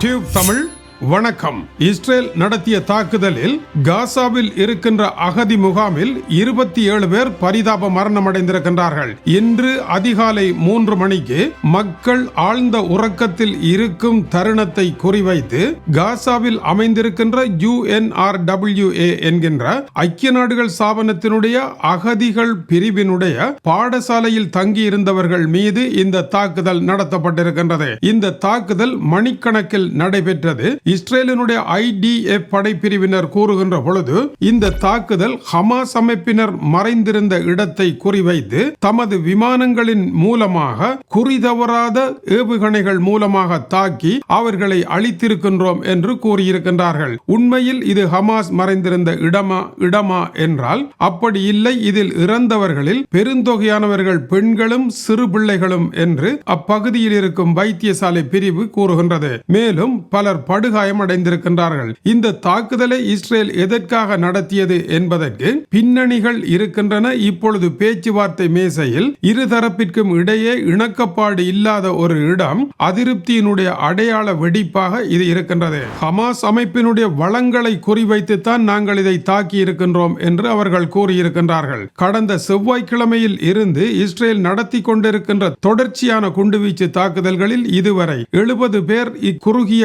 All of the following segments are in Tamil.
டியூப் தமிழ் வணக்கம். இஸ்ரேல் நடத்திய தாக்குதலில் காசாவில் இருக்கின்ற அகதி முகாமில் இருபத்தி ஏழு பேர் பரிதாப மரணம் அடைந்திருக்கின்றார்கள் இன்று அதிகாலை மூன்று மணிக்கு மக்கள் ஆழ்ந்த உறக்கத்தில் இருக்கும் தருணத்தை குறிவைத்து காசாவில் அமைந்திருக்கின்ற யுஎன்ஆர்டபிள்யூஏ என்கின்ற ஐக்கிய நாடுகள் ஸ்தாபனத்தினுடைய அகதிகள் பிரிவினுடைய பாடசாலையில் தங்கியிருந்தவர்கள் மீது இந்த தாக்குதல் நடத்தப்பட்டிருக்கின்றது. இந்த தாக்குதல் மணிக்கணக்கில் நடைபெற்றது. இஸ்ரேலினுடைய ஐடிஎஃப் படைப்பிரிவினர் கூறுகின்ற பொழுது இந்த தாக்குதல் ஹமாஸ் அமைப்பினர் மறைந்திருந்த இடத்தை குறிவைத்து தமது விமானங்களின் மூலமாக குறிதவறாத ஏவுகணைகள் மூலமாக தாக்கி அவர்களை அழித்திருக்கின்றோம் என்று கூறியிருக்கின்றார்கள். உண்மையில் இது ஹமாஸ் மறைந்திருந்த இடமா இடமா என்றால் அப்படி இல்லை. இதில் இறந்தவர்களில் பெருந்தொகையானவர்கள் பெண்களும் சிறு பிள்ளைகளும் என்று அப்பகுதியில் இருக்கும் வைத்தியசாலை பிரிவு கூறுகின்றது. மேலும் பலர் படுகாயமடைந்திருக்கின்றார்கள் இந்த தாக்குதலை இஸ்ரேல் எதற்காக நடத்தியது என்பதற்கு பின்னணிகள் இருக்கின்றன. இப்பொழுது பேச்சுவார்த்தை மேசையில் இருதரப்பிற்கும் இடையே இணக்கப்பாடு இல்லாத ஒரு இடம் அதிருப்தியினுடைய அடையாள வெடிப்பாக இது இருக்கின்றது. ஹமாஸ் அமைப்பினுடைய வளங்களை குறிவைத்துத்தான் நாங்கள் இதை தாக்கி இருக்கின்றோம் என்று அவர்கள் கூறியிருக்கின்றார்கள். கடந்த செவ்வாய்க்கிழமையில் இருந்து இஸ்ரேல் நடத்தி கொண்டிருக்கின்ற தொடர்ச்சியான குண்டுவீச்சு தாக்குதல்களில் இதுவரை எழுபது பேர் இக்குறுகிய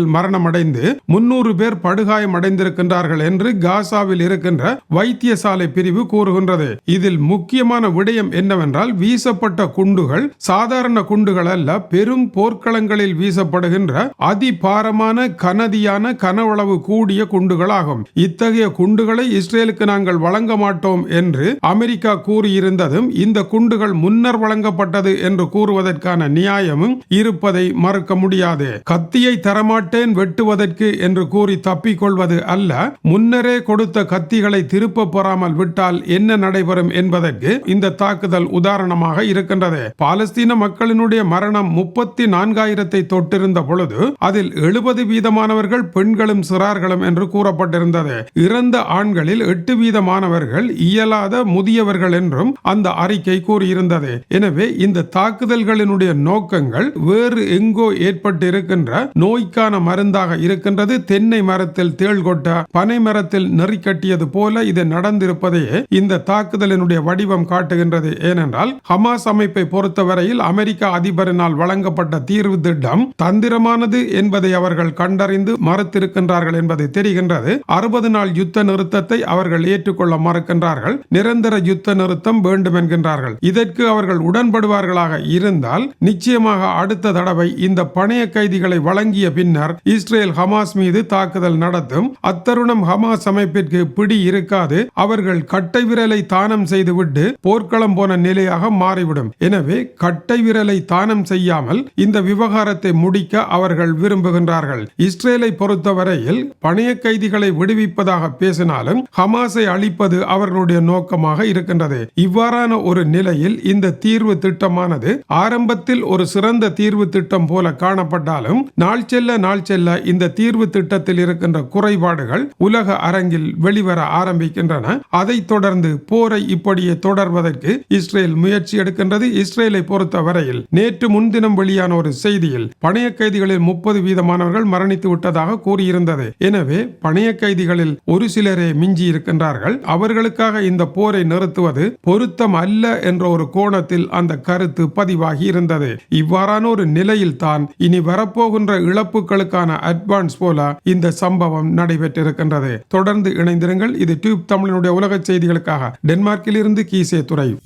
தாக்குதலில் மரணமடைந்து முன்னூறு பேர் படுகாயம் அடைந்திருக்கின்றார்கள் என்று காசாவில் இருக்கின்ற வைத்தியசாலை பிரிவு கூறுகின்றது. இதில் முக்கியமான விடயம் என்னவென்றால் வீசப்பட்ட குண்டுகள் சாதாரண குண்டுகள் அல்ல பெரும் போர்க்களங்களில் வீசப்படுகின்ற அதிபாரமான கனதியான கனவளவு கூடிய குண்டுகளாகும். இத்தகைய குண்டுகளை இஸ்ரேலுக்கு நாங்கள் வழங்க மாட்டோம் என்று அமெரிக்கா கூறியிருந்ததும் இந்த குண்டுகள் முன்னர் வழங்கப்பட்டது என்று கூறுவதற்கான நியாயமும் இருப்பதை மறுக்க முடியாது. கத்தியை தரமாட்ட தரமாட்டேன் வெட்டுவதற்கு என்று கூறி தப்பிக்கொள்வது அல்ல. முன்னரே கொடுத்த கத்திகளை திருப்ப பெறாமல் விட்டால் என்ன நடைபெறும் என்பதற்கு இந்த தாக்குதல் உதாரணமாக இருக்கின்றது. பாலஸ்தீன மக்களினுடைய மரணம் முப்பத்தி நான்காயிரத்தை தொட்டிருந்த பொழுது அதில் எழுபது வீதமானவர்கள் பெண்களும் சிறார்களும் என்று கூறப்பட்டிருந்தது. இறந்த ஆண்களில் எட்டு வீதமானவர்கள் இயலாத முதியவர்கள் என்றும் அந்த அறிக்கை கூறியிருந்தது. எனவே இந்த தாக்குதல்களினுடைய நோக்கங்கள் வேறு எங்கோ ஏற்பட்டிருக்கின்ற நோய்க்கான மருந்தாக இருக்கின்றது. தென்னை மரத்தில் தேள் கொட்ட பனை மரத்தில் நெறி கட்டியது போல இது நடந்திருப்பதையே இந்த தாக்குதலினுடைய வடிவம் காட்டுகின்றது. ஏனென்றால் ஹமாஸ் அமைப்பை பொறுத்தவரையில் அமெரிக்க அதிபரினால் வழங்கப்பட்ட தீர்வு திட்டம் தந்திரமானது என்பதை அவர்கள் கண்டறிந்து மறுத்திருக்கின்றார்கள் என்பது தெரிகின்றது. அறுபது நாள் யுத்த நிறுத்தத்தை அவர்கள் ஏற்றுக்கொள்ள மறுக்கின்றார்கள். நிரந்தர யுத்த நிறுத்தம் வேண்டும் என்கின்றார்கள் இதற்கு அவர்கள் உடன்படுவார்களாக இருந்தால் நிச்சயமாக அடுத்த தடவை இந்த பணைய கைதிகளை வழங்கிய பின்னர் இஸ்ரேல் ஹமாஸ் மீது தாக்குதல் நடத்தும். அத்தருணம் ஹமாஸ் அமைப்பிற்கு பிடி இருக்காது. அவர்கள் கட்டை விரலை தானம் செய்துவிட்டு போர்க்களம் போன நிலையாக மாறிவிடும். எனவே கட்டை விரலை தானம் செய்யாமல் இந்த விவகாரத்தை முடிக்க அவர்கள் விரும்புகின்றார்கள். இஸ்ரேலை பொறுத்தவரையில் பணைய கைதிகளை விடுவிப்பதாக பேசினாலும் ஹமாஸை அழிப்பது அவர்களுடைய நோக்கமாக இருக்கின்றது. இவ்வாறான ஒரு நிலையில் இந்த தீர்வு திட்டமானது ஆரம்பத்தில் ஒரு சிறந்த தீர்வு திட்டம் போல காணப்பட்டாலும் நாள் செல்ல நாள் செல்ல இந்த தீர்வு திட்டத்தில் இருக்கின்ற குறைபாடுகள் உலக அரங்கில் வெளிவர ஆரம்பிக்கின்றன. அதைத் தொடர்ந்து போரை இப்படியே தொடர்வதற்கு இஸ்ரேல் முயற்சி எடுக்கின்றது. இஸ்ரேலை பொறுத்தவரையில் நேற்று முன்தினம் வெளியான ஒரு செய்தியில் பணைய கைதிகளில் முப்பது வீதமானவர்கள் மரணித்து விட்டதாக கூறியிருந்தது. எனவே பணைய கைதிகளில் ஒரு சிலரே மிஞ்சி இருக்கின்றார்கள். அவர்களுக்காக இந்த போரை நிறுத்துவது பொருத்தம் அல்ல என்ற ஒரு கோணத்தில் அந்த கருத்து பதிவாகி இருந்தது. இவ்வாறான ஒரு நிலையில் தான் இனி வரப்போகின்ற இழப்புகளுக்கு இழப்புகளுக்கான அட்வான்ஸ் போல இந்த சம்பவம் நடைபெற்றிருக்கின்றது. தொடர்ந்து இணைந்திருங்கள். இது டியூப் தமிழனுடைய உலக செய்திகளுக்காக. டென்மார்க்கில் இருந்து கீசே துறை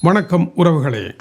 வணக்கம் உறவுகளே.